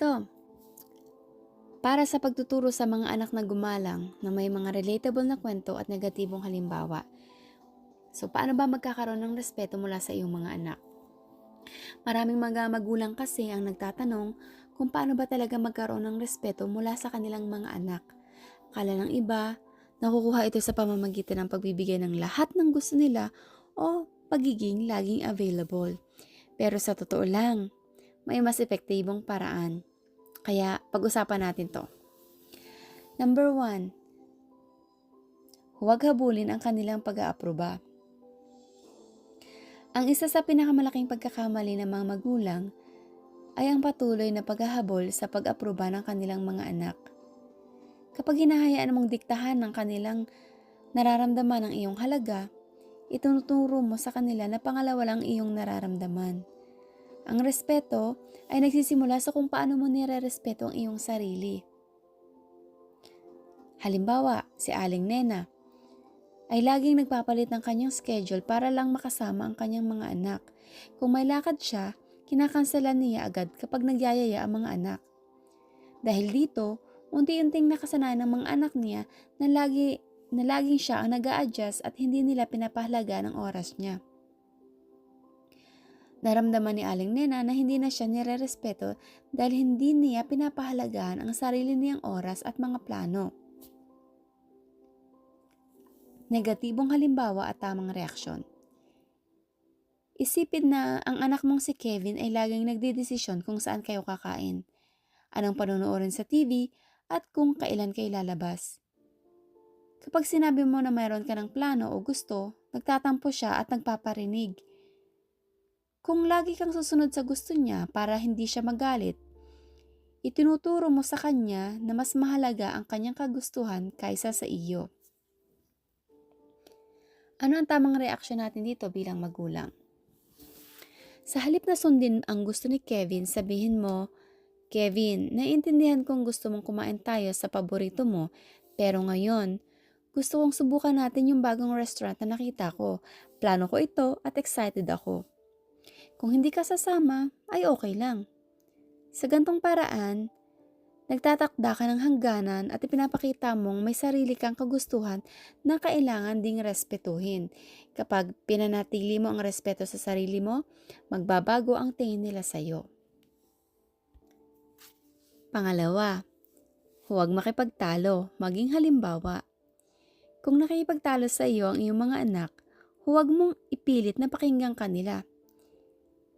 So, para sa pagtuturo sa mga anak na gumalang na may mga relatable na kwento at negatibong halimbawa. So, paano ba magkakaroon ng respeto mula sa iyong mga anak? Maraming mga magulang kasi ang nagtatanong kung paano ba talaga magkaroon ng respeto mula sa kanilang mga anak. Kala ng iba, nakukuha ito sa pamamagitan ng pagbibigay ng lahat ng gusto nila o pagiging laging available. Pero sa totoo lang, may mas epektibong paraan. Kaya pag-usapan natin to. Number one, huwag habulin ang kanilang pag-aaproba. Ang isa sa pinakamalaking pagkakamali ng mga magulang ay ang patuloy na paghahabol sa pag-aproba ng kanilang mga anak. Kapag hinahayaan mong diktahan ng kanilang nararamdaman ang iyong halaga, itunuturo mo sa kanila na pangalawa lang iyong nararamdaman. Ang respeto ay nagsisimula sa kung paano mo nire-respeto ang iyong sarili. Halimbawa, si Aling Nena ay laging nagpapalit ng kanyang schedule para lang makasama ang kanyang mga anak. Kung may lakad siya, kinakansalan niya agad kapag nagyayaya ang mga anak. Dahil dito, unti-unting nakasanayan ng mga anak niya na, lagi, na laging siya ang nag adjust at hindi nila pinapahalaga ng oras niya. Naramdaman ni Aling Nena na hindi na siya nire-respeto dahil hindi niya pinapahalagahan ang sarili niyang oras at mga plano. Negatibong halimbawa at tamang reaksyon. Isipin na ang anak mong si Kevin ay laging nagdidesisyon kung saan kayo kakain, anong panonoorin sa TV, at kung kailan kayo lalabas. Kapag sinabi mo na mayroon ka ng plano o gusto, nagtatampo siya at nagpaparinig. Kung lagi kang susunod sa gusto niya para hindi siya magalit, itinuturo mo sa kanya na mas mahalaga ang kanyang kagustuhan kaysa sa iyo. Ano ang tamang reaksyon natin dito bilang magulang? Sa halip na sundin ang gusto ni Kevin, sabihin mo, Kevin, naiintindihan kong gusto mong kumain tayo sa paborito mo, pero ngayon, gusto kong subukan natin yung bagong restaurant na nakita ko. Plano ko ito at excited ako. Kung hindi ka sasama, ay okay lang. Sa gantong paraan, Nagtatakda ka ng hangganan at ipinapakita mong may sarili kang kagustuhan na kailangan ding respetuhin. Kapag pinanatili mo ang respeto sa sarili mo, magbabago ang tingin nila sa iyo. Pangalawa, huwag makipagtalo, maging halimbawa. Kung nakipagtalo sa iyo ang iyong mga anak, huwag mong ipilit na pakinggan kanila.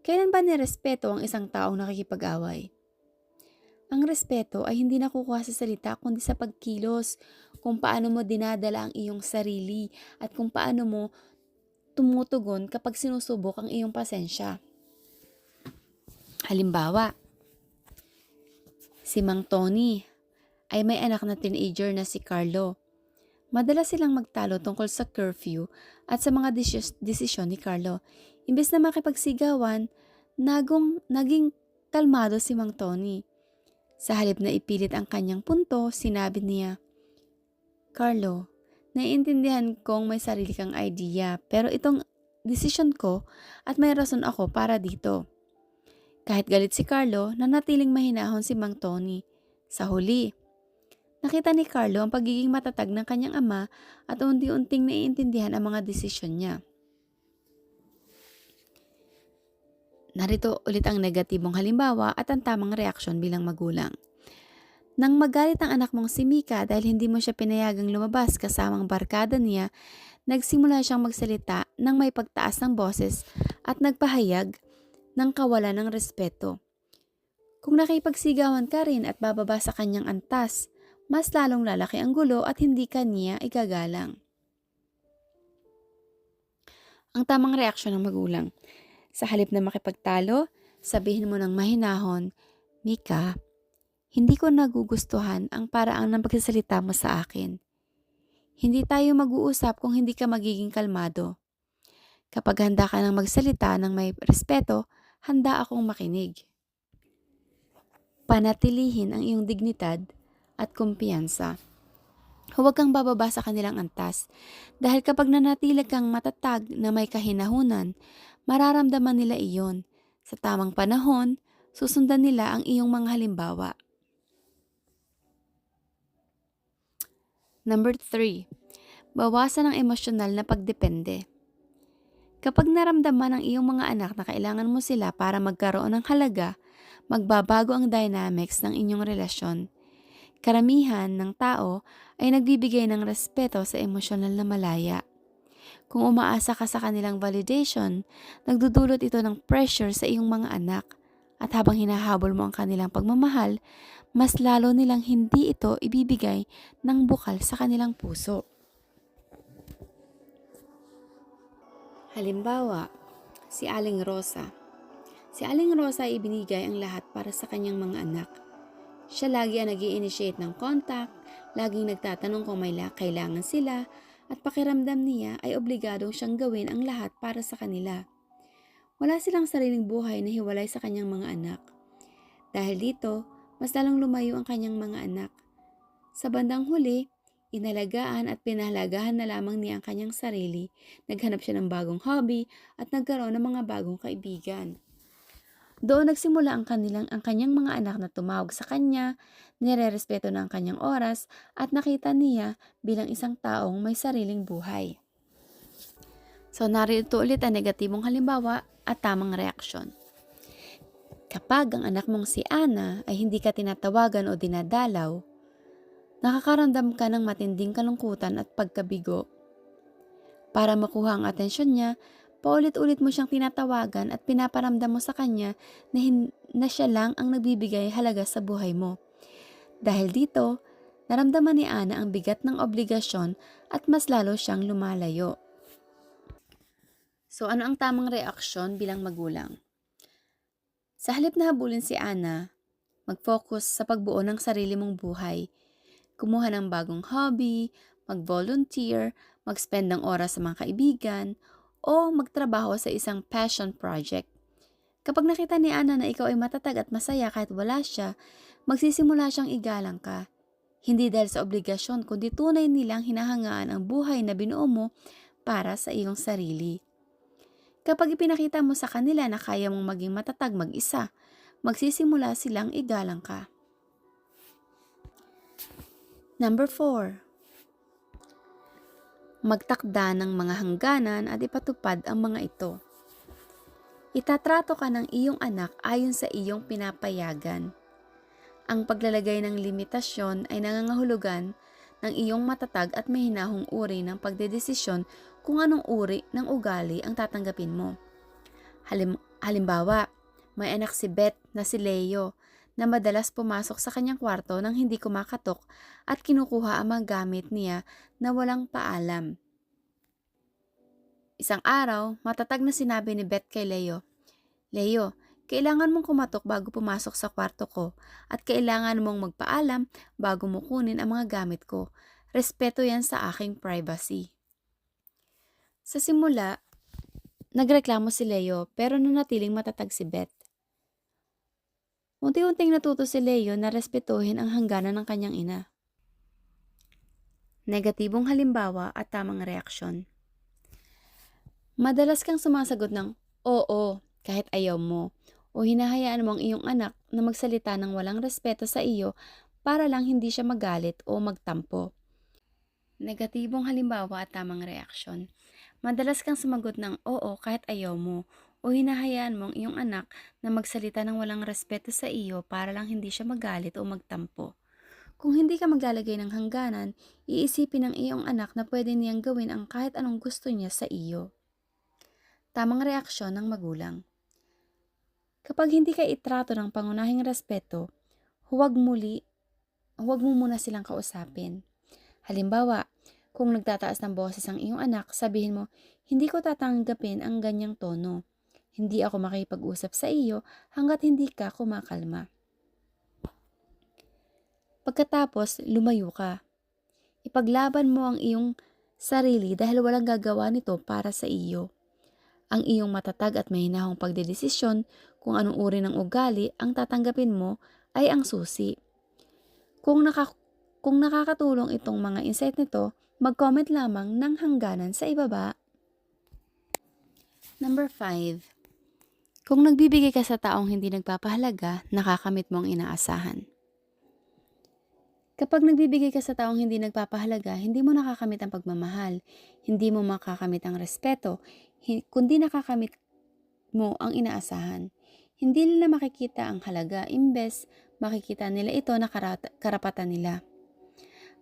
Kailan ba nirespeto ang isang taong nakikipag-away? Ang respeto ay hindi nakukuha sa salita kundi sa pagkilos, kung paano mo dinadala ang iyong sarili at kung paano mo tumutugon kapag sinusubok ang iyong pasensya. Halimbawa, si Mang Tony ay may anak na teenager na si Carlo. Madalas silang magtalo tungkol sa curfew at sa mga desisyon ni Carlo. Imbes na makipagsigawan, nagong, naging kalmado si Mang Tony. Sa halip na ipilit ang kanyang punto, sinabi niya, Carlo, naiintindihan kong may sarili kang idea, pero itong decision ko at may rason ako para dito. Kahit galit si Carlo, nanatiling mahinahon si Mang Tony. Sa huli, nakita ni Carlo ang pagiging matatag ng kanyang ama at unti-unting naiintindihan ang mga desisyon niya. Narito ulit ang negatibong halimbawa at ang tamang reaksyon bilang magulang. Nang magalit ang anak mong si Mika dahil hindi mo siya pinayagang lumabas kasamang barkada niya, nagsimula siyang magsalita ng may pagtaas ng boses at nagpahayag ng kawalan ng respeto. Kung nakipagsigawan ka rin at bababa sa kanyang antas, mas lalong lalaki ang gulo at hindi ka niya igagalang. Ang tamang reaksyon ng magulang. Sa halip na makipagtalo, sabihin mo ng mahinahon, Mika, hindi ko nagugustuhan ang paraang ng pagsasalita mo sa akin. Hindi tayo mag-uusap kung hindi ka magiging kalmado. Kapag handa ka ng magsalita ng may respeto, handa akong makinig. Panatilihin ang iyong dignidad at kumpiyansa. Huwag kang bababa sa kanilang antas dahil kapag nanatilag kang matatag na may kahinahunan, mararamdaman nila iyon. Sa tamang panahon, susundan nila ang iyong mga halimbawa. Number 3. Bawasan ang emosyonal na pagdepende. Kapag naramdaman ng iyong mga anak na kailangan mo sila para magkaroon ng halaga, magbabago ang dynamics ng inyong relasyon. Karamihan ng tao ay nagbibigay ng respeto sa emosyonal na malaya. Kung umaasa ka sa kanilang validation, nagdudulot ito ng pressure sa iyong mga anak. At habang hinahabol mo ang kanilang pagmamahal, mas lalo nilang hindi ito ibibigay ng bukal sa kanilang puso. Halimbawa, si Aling Rosa. Si Aling Rosa ay ibinigay ang lahat para sa kanyang mga anak. Siya lagi ang nag initiate ng contact, laging nagtatanong kung may la- kailangan sila, at pakiramdam niya ay obligadong siyang gawin ang lahat para sa kanila. Wala silang sariling buhay na hiwalay sa kanyang mga anak. Dahil dito, mas lalong lumayo ang kanyang mga anak. Sa bandang huli, inalagaan at pinahalagahan na lamang niya ang kanyang sarili, naghanap siya ng bagong hobby at nagkaroon ng mga bagong kaibigan. Doon nagsimula ang kanilang ang kanyang mga anak na tumawag sa kanya, nirerespeto na ang kanyang oras at nakita niya bilang isang taong may sariling buhay. So narito ulit ang negatibong halimbawa at tamang reaksyon. Kapag ang anak mong si Ana ay hindi ka tinatawagan o dinadalaw, nakakaramdam ka ng matinding kalungkutan at pagkabigo. Para makuha ang atensyon niya, paulit-ulit mo siyang tinatawagan at pinaparamdam mo sa kanya na, hin- na siya lang ang nagbibigay halaga sa buhay mo. Dahil dito, naramdaman ni Ana ang bigat ng obligasyon at mas lalo siyang lumalayo. So ano ang tamang reaksyon bilang magulang? Sa halip na habulin si Ana, mag-focus sa pagbuo ng sarili mong buhay. Kumuha ng bagong hobby, mag-volunteer, mag-spend ng oras sa mga kaibigan, o magtrabaho sa isang passion project. Kapag nakita ni Ana na ikaw ay matatag at masaya kahit wala siya, magsisimula siyang igalang ka. Hindi dahil sa obligasyon, kundi tunay nilang hinahangaan ang buhay na binuo mo para sa iyong sarili. Kapag ipinakita mo sa kanila na kaya mong maging matatag mag-isa, magsisimula silang igalang ka. Number 4. Magtakda ng mga hangganan at ipatupad ang mga ito. Itatrato ka ng iyong anak ayon sa iyong pinapayagan. Ang paglalagay ng limitasyon ay nangangahulugan ng iyong matatag at mahinahong uri ng pagdedesisyon kung anong uri ng ugali ang tatanggapin mo. Halim- halimbawa, may anak si Beth na si Leo na madalas pumasok sa kanyang kwarto nang hindi kumakatok at kinukuha ang mga gamit niya na walang paalam. Isang araw, matatag na sinabi ni Beth kay Leo, Leo, kailangan mong kumatok bago pumasok sa kwarto ko at kailangan mong magpaalam bago mo kunin ang mga gamit ko. Respeto yan sa aking privacy. Sa simula, nagreklamo si Leo pero nanatiling matatag si Beth. Unti-unting natuto si Leo na respetuhin ang hangganan ng kanyang ina. Negatibong halimbawa at tamang reaksyon. Madalas kang sumasagot ng oo kahit ayaw mo o hinahayaan mo ang iyong anak na magsalita ng walang respeto sa iyo para lang hindi siya magalit o magtampo. Negatibong halimbawa at tamang reaksyon. Madalas kang sumagot ng oo kahit ayaw mo o hinahayaan mo ang iyong anak na magsalita ng walang respeto sa iyo para lang hindi siya magalit o magtampo. Kung hindi ka maglalagay ng hangganan, iisipin ng iyong anak na pwede niyang gawin ang kahit anong gusto niya sa iyo. Tamang reaksyon ng magulang. Kapag hindi ka itrato ng pangunahing respeto, huwag muli, huwag mo muna silang kausapin. Halimbawa, kung nagtataas ng boses ang iyong anak, sabihin mo, hindi ko tatanggapin ang ganyang tono. Hindi ako makipag-usap sa iyo hanggat hindi ka kumakalma. Pagkatapos, lumayo ka. Ipaglaban mo ang iyong sarili dahil walang gagawa nito para sa iyo. Ang iyong matatag at mahinahong pagdedesisyon kung anong uri ng ugali ang tatanggapin mo ay ang susi. Kung, naka, kung nakakatulong itong mga insight nito, mag-comment lamang ng hangganan sa ibaba. Number 5. Kung nagbibigay ka sa taong hindi nagpapahalaga, nakakamit mo ang inaasahan. Kapag nagbibigay ka sa taong hindi nagpapahalaga, hindi mo nakakamit ang pagmamahal, hindi mo makakamit ang respeto, kundi nakakamit mo ang inaasahan. Hindi nila makikita ang halaga, imbes makikita nila ito na karapatan nila.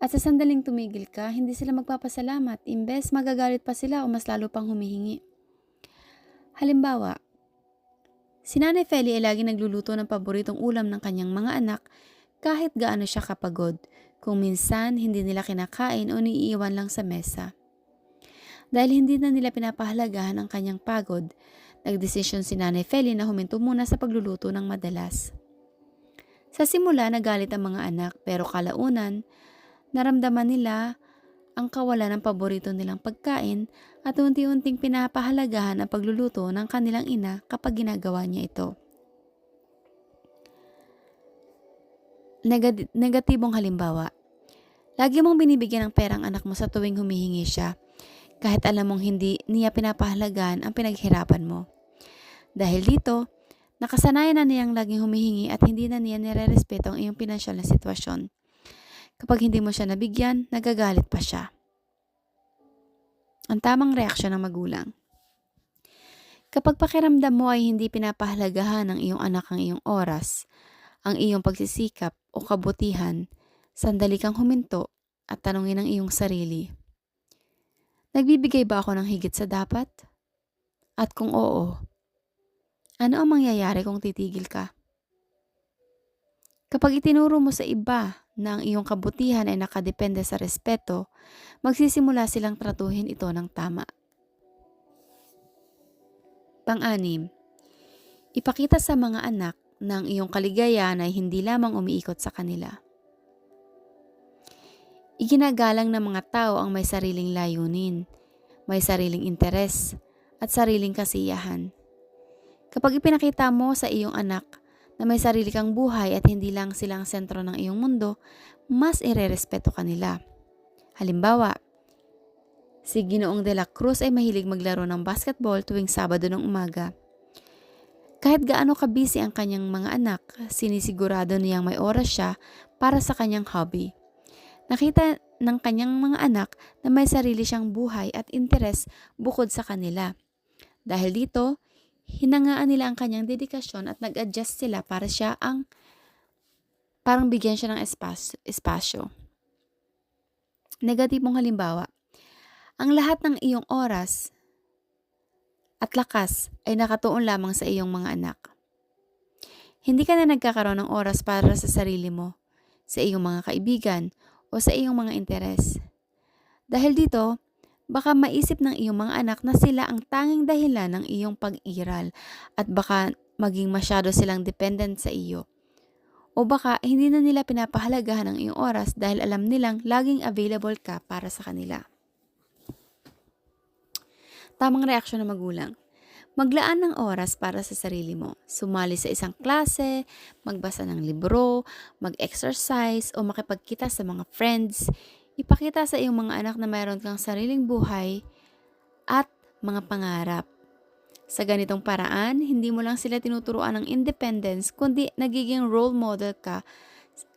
At sa sandaling tumigil ka, hindi sila magpapasalamat, imbes magagalit pa sila o mas lalo pang humihingi. Halimbawa, si Nanay Feli ay lagi nagluluto ng paboritong ulam ng kanyang mga anak kahit gaano siya kapagod, kung minsan hindi nila kinakain o niiiwan lang sa mesa. Dahil hindi na nila pinapahalagahan ang kanyang pagod, nagdesisyon si Nanay Feli na huminto muna sa pagluluto ng madalas. Sa simula, nagalit ang mga anak pero kalaunan, naramdaman nila ang kawalan ng paborito nilang pagkain at unti-unting pinapahalagahan ang pagluluto ng kanilang ina kapag ginagawa niya ito. Negati- negatibong halimbawa, lagi mong binibigyan ng perang anak mo sa tuwing humihingi siya, kahit alam mong hindi niya pinapahalagahan ang pinaghirapan mo. Dahil dito, nakasanayan na niyang laging humihingi at hindi na niya nire-respeto ang iyong pinansyal na sitwasyon. Kapag hindi mo siya nabigyan, nagagalit pa siya. Ang tamang reaksyon ng magulang. Kapag pakiramdam mo ay hindi pinapahalagahan ng iyong anak ang iyong oras, ang iyong pagsisikap o kabutihan, sandali kang huminto at tanungin ang iyong sarili. Nagbibigay ba ako ng higit sa dapat? At kung oo, ano ang mangyayari kung titigil ka? Kapag itinuro mo sa iba na ang iyong kabutihan ay nakadepende sa respeto, magsisimula silang tratuhin ito ng tama. Pang-anim, ipakita sa mga anak na ang iyong kaligayahan ay hindi lamang umiikot sa kanila. Iginagalang ng mga tao ang may sariling layunin, may sariling interes, at sariling kasiyahan. Kapag ipinakita mo sa iyong anak na may sarili kang buhay at hindi lang silang sentro ng iyong mundo, mas irerespeto ka nila. Halimbawa, si Ginoong de la Cruz ay mahilig maglaro ng basketball tuwing Sabado ng umaga. Kahit gaano kabisi ang kanyang mga anak, sinisigurado niyang may oras siya para sa kanyang hobby. Nakita ng kanyang mga anak na may sarili siyang buhay at interes bukod sa kanila. Dahil dito, hinangaan nila ang kanyang dedikasyon at nag-adjust sila para siya ang parang bigyan siya ng espas, espasyo. Negatibong halimbawa, ang lahat ng iyong oras at lakas ay nakatuon lamang sa iyong mga anak. Hindi ka na nagkakaroon ng oras para sa sarili mo, sa iyong mga kaibigan, o sa iyong mga interes. Dahil dito, baka maisip ng iyong mga anak na sila ang tanging dahilan ng iyong pag-iral at baka maging masyado silang dependent sa iyo. O baka hindi na nila pinapahalagahan ang iyong oras dahil alam nilang laging available ka para sa kanila. Tamang reaksyon ng magulang. Maglaan ng oras para sa sarili mo. Sumali sa isang klase, magbasa ng libro, mag-exercise, o makipagkita sa mga friends. Ipakita sa iyong mga anak na mayroon kang sariling buhay at mga pangarap. Sa ganitong paraan, hindi mo lang sila tinuturuan ng independence, kundi nagiging role model ka,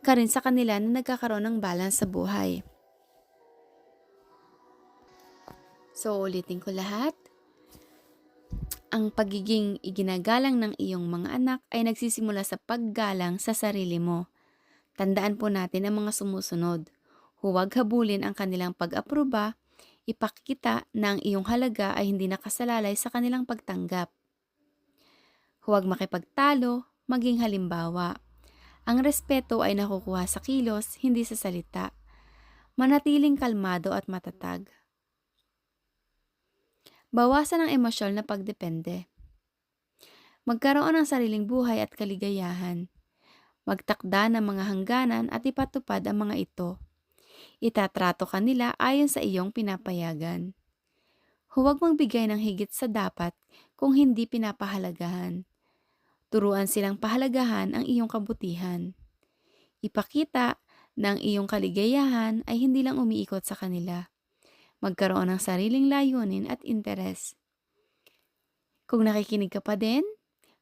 ka rin sa kanila na nagkakaroon ng balance sa buhay. So, ulitin ko lahat ang pagiging iginagalang ng iyong mga anak ay nagsisimula sa paggalang sa sarili mo. Tandaan po natin ang mga sumusunod. Huwag habulin ang kanilang pag-aproba, ipakita na ang iyong halaga ay hindi nakasalalay sa kanilang pagtanggap. Huwag makipagtalo, maging halimbawa. Ang respeto ay nakukuha sa kilos, hindi sa salita. Manatiling kalmado at matatag. Bawasan ang emosyonal na pagdepende. Magkaroon ng sariling buhay at kaligayahan. Magtakda ng mga hangganan at ipatupad ang mga ito. Itatrato ka nila ayon sa iyong pinapayagan. Huwag mong bigay ng higit sa dapat kung hindi pinapahalagahan. Turuan silang pahalagahan ang iyong kabutihan. Ipakita na ang iyong kaligayahan ay hindi lang umiikot sa kanila magkaroon ng sariling layunin at interes. Kung nakikinig ka pa din,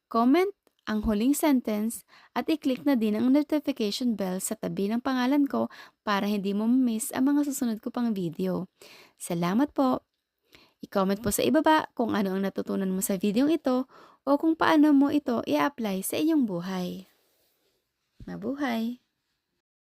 Comment ang huling sentence at i-click na din ang notification bell sa tabi ng pangalan ko para hindi mo miss ang mga susunod ko pang video. Salamat po! I-comment po sa ibaba kung ano ang natutunan mo sa video ito o kung paano mo ito i-apply sa iyong buhay. Mabuhay!